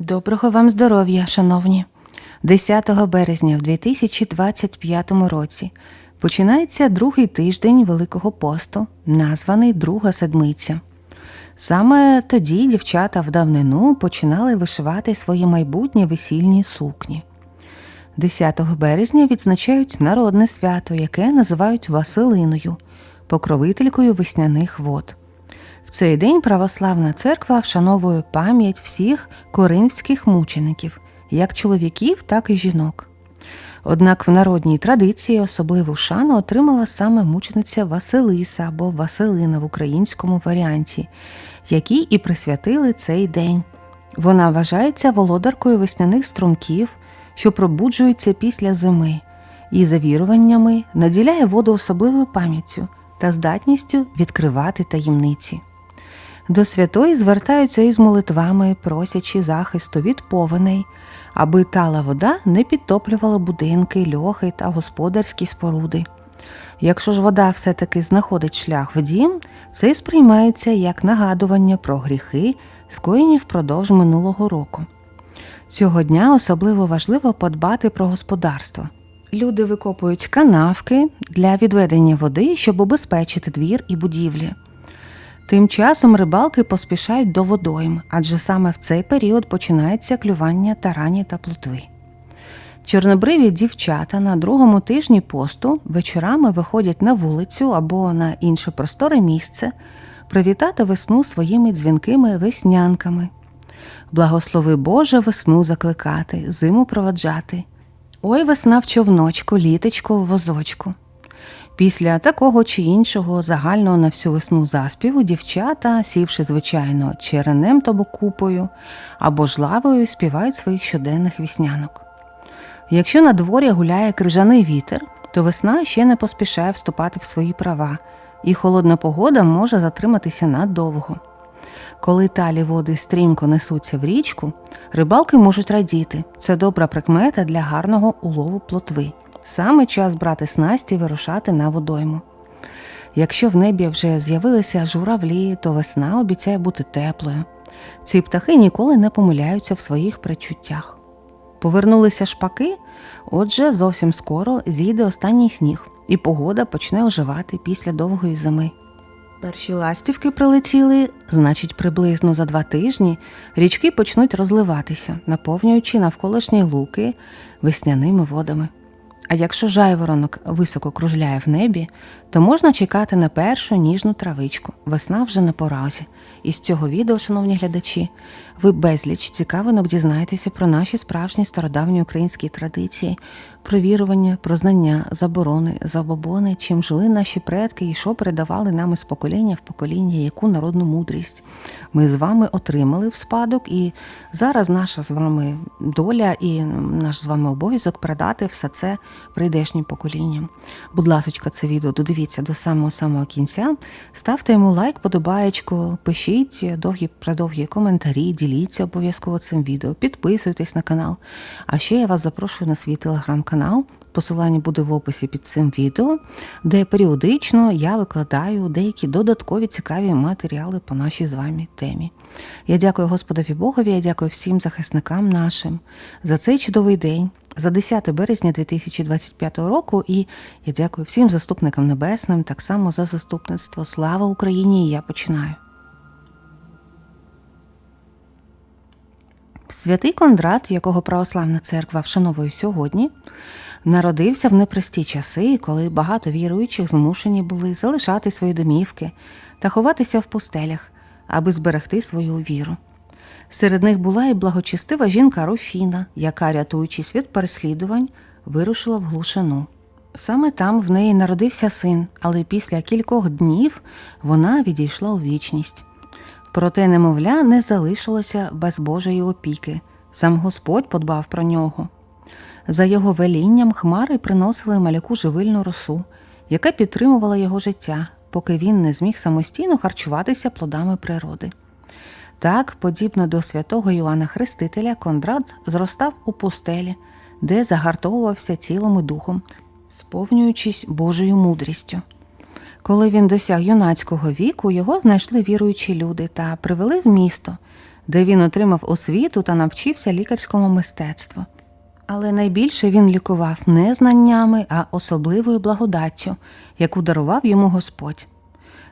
Доброго вам здоров'я, шановні. 10 березня в 2025 році починається другий тиждень Великого посту, названий Друга Седмиця. Саме тоді дівчата в давнину починали вишивати свої майбутні весільні сукні. 10 березня відзначають народне свято, яке називають Василиною, покровителькою весняних вод. Цей день православна церква вшановує пам'ять всіх коринфських мучеників, як чоловіків, так і жінок. Однак в народній традиції особливу шану отримала саме мучениця Василиса або Василина в українському варіанті, якій і присвятили цей день. Вона вважається володаркою весняних струмків, що пробуджуються після зими, і за віруваннями наділяє воду особливою пам'яттю та здатністю відкривати таємниці. До святої звертаються із молитвами, просячи захисту від повеней, аби тала вода не підтоплювала будинки, льохи та господарські споруди. Якщо ж вода все-таки знаходить шлях в дім, це сприймається як нагадування про гріхи, скоєні впродовж минулого року. Цього дня особливо важливо подбати про господарство. Люди викопують канавки для відведення води, щоб обезпечити двір і будівлі. Тим часом рибалки поспішають до водойм, адже саме в цей період починається клювання тарані та плотви. Чорнобриві дівчата на другому тижні посту вечорами виходять на вулицю або на інше просторе місце привітати весну своїми дзвінкими веснянками. Благослови Боже весну закликати, зиму проводжати. Ой, весна в човночку, літочку в возочку. Після такого чи іншого загального на всю весну заспіву дівчата, сівши звичайно черенем тобо купою або ж лавою, співають своїх щоденних віснянок. Якщо на дворі гуляє крижаний вітер, то весна ще не поспішає вступати в свої права, і холодна погода може затриматися надовго. Коли талі води стрімко несуться в річку, рибалки можуть радіти. Це добра прикмета для гарного улову плотви. Саме час брати снасті і вирушати на водойму. Якщо в небі вже з'явилися журавлі, то весна обіцяє бути теплою. Ці птахи ніколи не помиляються в своїх причуттях. Повернулися шпаки, отже, зовсім скоро зійде останній сніг, і погода почне оживати після довгої зими. Перші ластівки прилетіли, значить, приблизно за два тижні річки почнуть розливатися, наповнюючи навколишні луки весняними водами. А якщо жайворонок високо кружляє в небі, то можна чекати на першу ніжну травичку. Весна вже на поразі. І з цього відео, шановні глядачі, ви безліч цікавинок дізнаєтеся про наші справжні стародавні українські традиції, про вірування, про знання, заборони, забобони, чим жили наші предки і що передавали нам із покоління в покоління, яку народну мудрість ми з вами отримали в спадок, і зараз наша з вами доля і наш з вами обов'язок передати все це прийдешнім поколінням. Будь ласочка, це відео додивіться до самого самого кінця. Ставте йому лайк, подобаєчку, пишіть довгі продовгі коментарі, діліться обов'язково цим відео, підписуйтесь на канал. А ще я вас запрошую на свій телеграм-канал. Посилання буде в описі під цим відео, де періодично я викладаю деякі додаткові цікаві матеріали по нашій з вами темі. Я дякую Господові Богові, я дякую всім захисникам нашим за цей чудовий день, за 10 березня 2025 року. І я дякую всім заступникам небесним, так само за заступництво. Слава Україні! Я починаю. Святий Кондрат, якого православна церква вшановує сьогодні, народився в непрості часи, коли багато віруючих змушені були залишати свої домівки та ховатися в пустелях, аби зберегти свою віру. Серед них була і благочестива жінка Руфіна, яка, рятуючись від переслідувань, вирушила в глушину. Саме там в неї народився син, але після кількох днів вона відійшла у вічність. Проте немовля не залишилося без Божої опіки. Сам Господь подбав про нього. За його велінням хмари приносили маляку живильну росу, яка підтримувала його життя, поки він не зміг самостійно харчуватися плодами природи. Так, подібно до святого Йоанна Хрестителя, Кондрат зростав у пустелі, де загартовувався тілом і духом, сповнюючись Божою мудрістю. Коли він досяг юнацького віку, його знайшли віруючі люди та привели в місто, де він отримав освіту та навчився лікарському мистецтву. Але найбільше він лікував не знаннями, а особливою благодаттю, яку дарував йому Господь.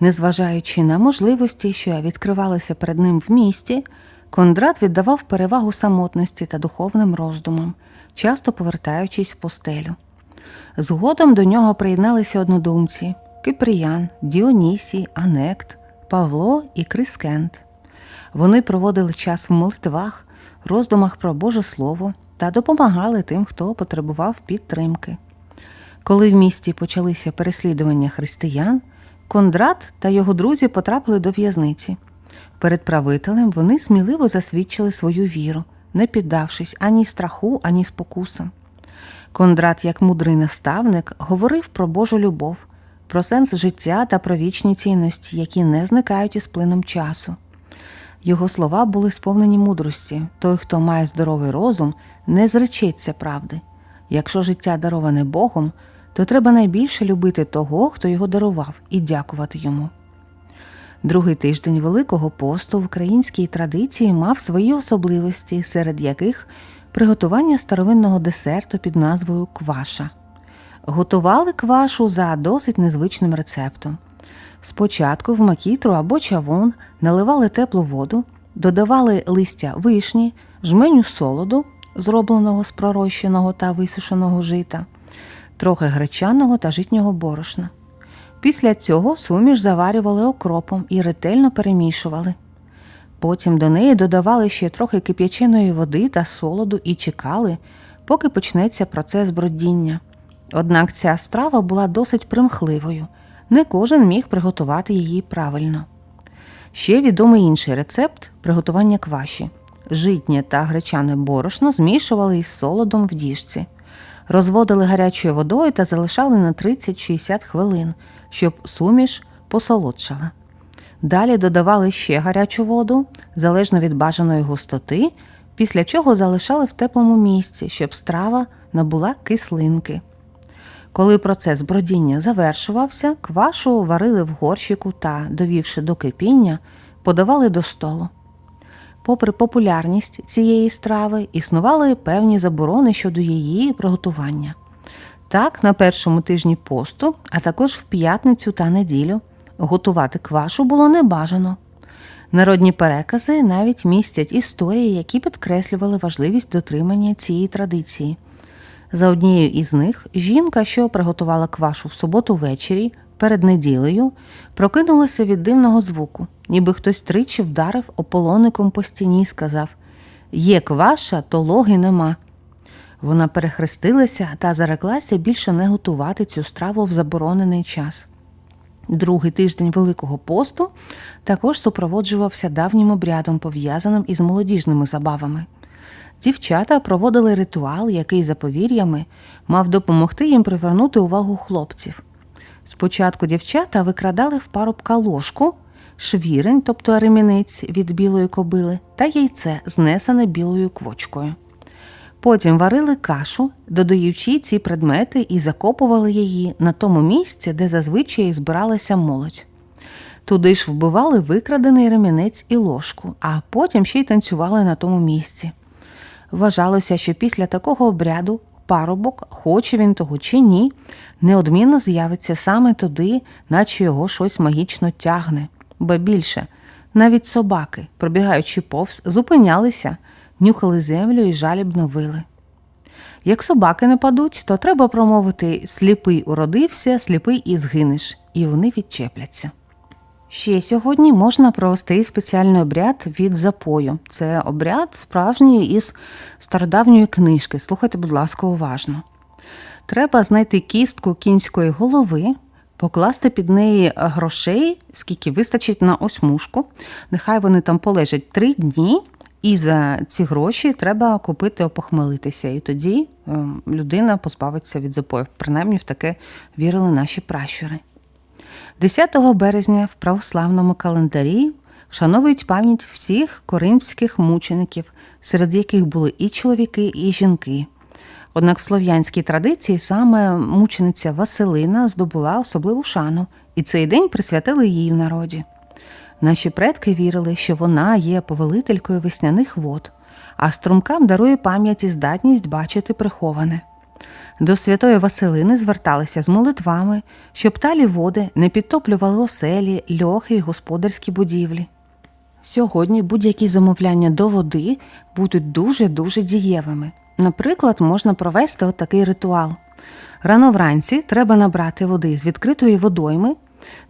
Незважаючи на можливості, що відкривалися перед ним в місті, Кондрат віддавав перевагу самотності та духовним роздумам, часто повертаючись в постелю. Згодом до нього приєдналися однодумці Кипріян, Діонісій, Анект, Павло і Крискент. Вони проводили час в молитвах, роздумах про Боже Слово та допомагали тим, хто потребував підтримки. Коли в місті почалися переслідування християн, Кондрат та його друзі потрапили до в'язниці. Перед правителем вони сміливо засвідчили свою віру, не піддавшись ані страху, ані спокусам. Кондрат, як мудрий наставник, говорив про Божу любов, про сенс життя та про вічні цінності, які не зникають із плином часу. Його слова були сповнені мудрості. Той, хто має здоровий розум, не зречеться правди. Якщо життя дароване Богом, то треба найбільше любити того, хто його дарував, і дякувати йому. Другий тиждень Великого посту в українській традиції мав свої особливості, серед яких приготування старовинного десерту під назвою кваша. Готували квашу за досить незвичним рецептом. Спочатку в макітру або чавун наливали теплу воду, додавали листя вишні, жменю солоду, зробленого з пророщеного та висушеного жита, трохи гречаного та житнього борошна. Після цього суміш заварювали окропом і ретельно перемішували. Потім до неї додавали ще трохи кип'яченої води та солоду і чекали, поки почнеться процес бродіння. Однак ця страва була досить примхливою, не кожен міг приготувати її правильно. Ще відомий інший рецепт приготування кваші. Житнє та гречане борошно змішували із солодом в діжці, розводили гарячою водою та залишали на 30-60 хвилин, щоб суміш посолодшала. Далі додавали ще гарячу воду, залежно від бажаної густоти, після чого залишали в теплому місці, щоб страва набула кислинки. Коли процес бродіння завершувався, квашу варили в горщику та, довівши до кипіння, подавали до столу. Попри популярність цієї страви, існували певні заборони щодо її приготування. Так, на першому тижні посту, а також в п'ятницю та неділю, готувати квашу було небажано. Народні перекази навіть містять історії, які підкреслювали важливість дотримання цієї традиції. За однією із них жінка, що приготувала квашу в суботу ввечері перед неділею, прокинулася від дивного звуку, ніби хтось тричі вдарив ополоником по стіні і сказав Є кваша, то логи нема. Вона перехрестилася та зареклася більше не готувати цю страву в заборонений час. Другий тиждень Великого посту також супроводжувався давнім обрядом, пов'язаним із молодіжними забавами. Дівчата проводили ритуал, який за повір'ями мав допомогти їм привернути увагу хлопців. Спочатку дівчата викрадали в парубка ложку, швірень, тобто ремінець від білої кобили, та яйце, знесене білою квочкою. Потім варили кашу, додаючи ці предмети і закопували її на тому місці, де зазвичай збиралася молодь. Туди ж вбивали викрадений ремінець і ложку, а потім ще й танцювали на тому місці. Вважалося, що після такого обряду парубок, хоче він того чи ні, неодмінно з'явиться саме туди, наче його щось магічно тягне. Ба більше, навіть собаки, пробігаючи повз, зупинялися, нюхали землю і жалібно вили. Як собаки не падуть, то треба промовити сліпий уродився, сліпий і згинеш, і вони відчепляться. Ще сьогодні можна провести спеціальний обряд від запою. Це обряд справжній із стародавньої книжки. Слухайте, будь ласка, уважно. Треба знайти кістку кінської голови, покласти під неї грошей, скільки вистачить на осьмушку. Нехай вони там полежать три дні, і за ці гроші треба купити опохмелитися. І тоді ем, людина позбавиться від запоїв. Принаймні в таке вірили наші пращури. 10 березня в православному календарі вшановують пам'ять всіх коринфських мучеників, серед яких були і чоловіки, і жінки. Однак в слов'янській традиції саме мучениця Василина здобула особливу шану, і цей день присвятили їй в народі. Наші предки вірили, що вона є повелителькою весняних вод, а струмкам дарує пам'ять і здатність бачити приховане. До святої Василини зверталися з молитвами, щоб талі води не підтоплювали оселі, льохи й господарські будівлі. Сьогодні будь-які замовляння до води будуть дуже-дуже дієвими. Наприклад, можна провести отакий ритуал. Рано вранці треба набрати води з відкритої водойми,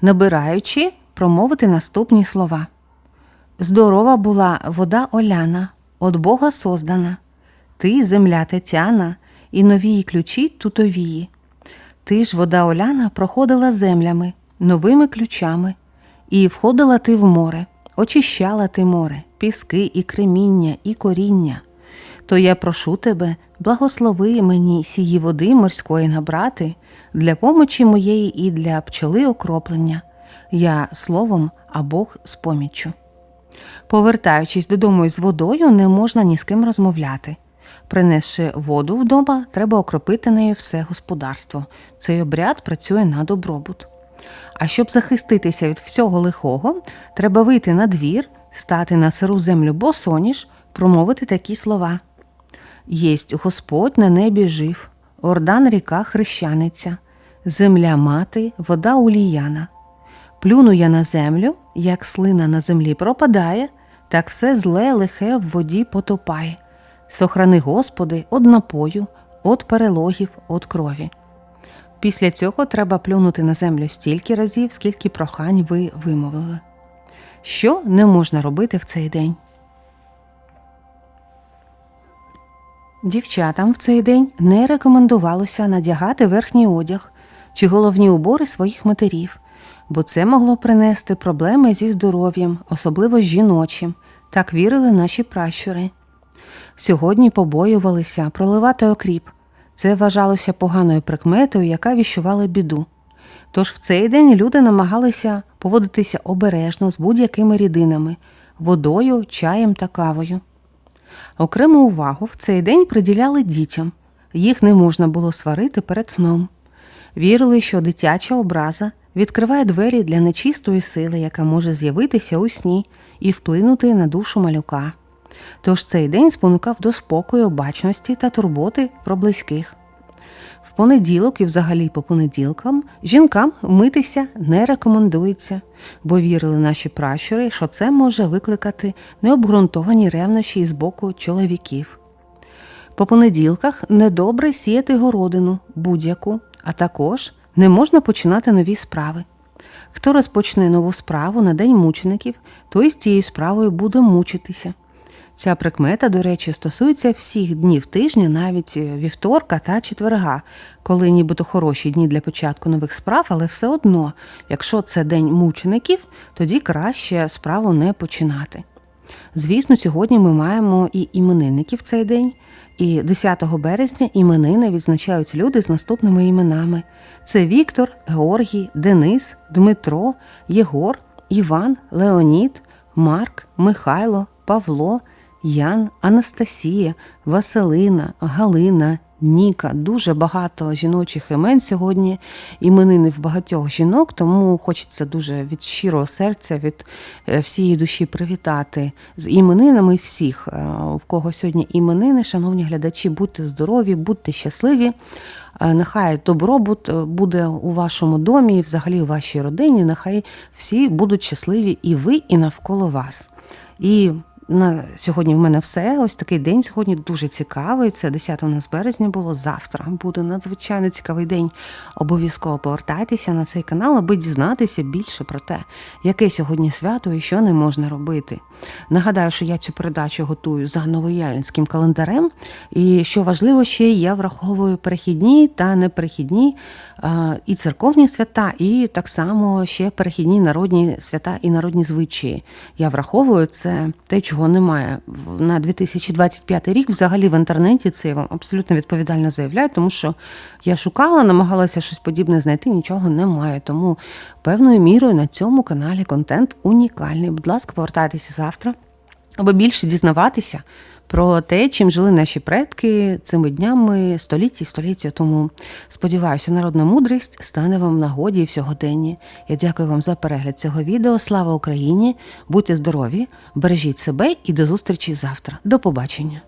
набираючи, промовити наступні слова. Здорова була вода Оляна, от Бога создана. Ти, земля Тетяна, і новії ключі тутовії. Ти ж, вода Оляна, проходила землями, новими ключами, і входила ти в море, очищала ти море, піски і креміння, і коріння. То я прошу тебе, благослови мені сії води морської набрати для помочі моєї і для пчоли окроплення. Я словом, а Бог з поміччю. Повертаючись додому із водою, не можна ні з ким розмовляти. Принесши воду вдома, треба окропити нею все господарство. Цей обряд працює на добробут. А щоб захиститися від всього лихого, треба вийти на двір, стати на сиру землю босоніж, промовити такі слова. Єсть Господь на небі жив, ордан ріка хрещаниця, земля мати, вода уліяна. Плюну я на землю, як слина на землі пропадає, так все зле лихе в воді потопає. Сохрани, Господи, од напою, од перелогів, од крові. Після цього треба плюнути на землю стільки разів, скільки прохань ви вимовили. Що не можна робити в цей день? Дівчатам в цей день не рекомендувалося надягати верхній одяг чи головні убори своїх матерів, бо це могло принести проблеми зі здоров'ям, особливо жіночим, так вірили наші пращури. Сьогодні побоювалися проливати окріп. Це вважалося поганою прикметою, яка віщувала біду. Тож в цей день люди намагалися поводитися обережно з будь-якими рідинами водою, чаєм та кавою. Окрему увагу в цей день приділяли дітям. Їх не можна було сварити перед сном. Вірили, що дитяча образа відкриває двері для нечистої сили, яка може з'явитися у сні і вплинути на душу малюка. Тож цей день спонукав до спокою, обачності та турботи про близьких. В понеділок і взагалі по понеділкам жінкам митися не рекомендується, бо вірили наші пращури, що це може викликати необґрунтовані ревнощі з боку чоловіків. По понеділках недобре сіяти городину будь-яку, а також не можна починати нові справи. Хто розпочне нову справу на день мучеників, той з цією справою буде мучитися. Ця прикмета, до речі, стосується всіх днів тижня, навіть вівторка та четверга, коли нібито хороші дні для початку нових справ, але все одно, якщо це день мучеників, тоді краще справу не починати. Звісно, сьогодні ми маємо і іменинників цей день, і 10 березня іменини відзначають люди з наступними іменами: це Віктор, Георгій, Денис, Дмитро, Єгор, Іван, Леонід, Марк, Михайло, Павло. Ян, Анастасія, Василина, Галина, Ніка. Дуже багато жіночих імен сьогодні. Іменини в багатьох жінок, тому хочеться дуже від щирого серця, від е, всієї душі привітати з іменинами всіх, е, в кого сьогодні іменини, шановні глядачі, будьте здорові, будьте щасливі. Е, Нехай добробут буде у вашому домі, і взагалі у вашій родині. Нехай всі будуть щасливі і ви, і навколо вас. І на сьогодні в мене все. Ось такий день сьогодні дуже цікавий. Це 10 у нас березня було. Завтра буде надзвичайно цікавий день. Обов'язково повертайтеся на цей канал, аби дізнатися більше про те, яке сьогодні свято і що не можна робити. Нагадаю, що я цю передачу готую за новояльницьким календарем. І що важливо ще, я враховую перехідні та неперехідні і церковні свята, і так само ще перехідні народні свята і народні звичаї. Я враховую це те, чого немає на 2025 рік. Взагалі в інтернеті це я вам абсолютно відповідально заявляю, тому що я шукала, намагалася щось подібне знайти, нічого немає. Тому певною мірою на цьому каналі контент унікальний. Будь ласка, повертайтеся завтра, аби більше дізнаватися про те, чим жили наші предки цими днями століття і століття тому. Сподіваюся, народна мудрість стане вам нагоді і в сьогоденні. Я дякую вам за перегляд цього відео. Слава Україні! Будьте здорові, бережіть себе і до зустрічі завтра. До побачення!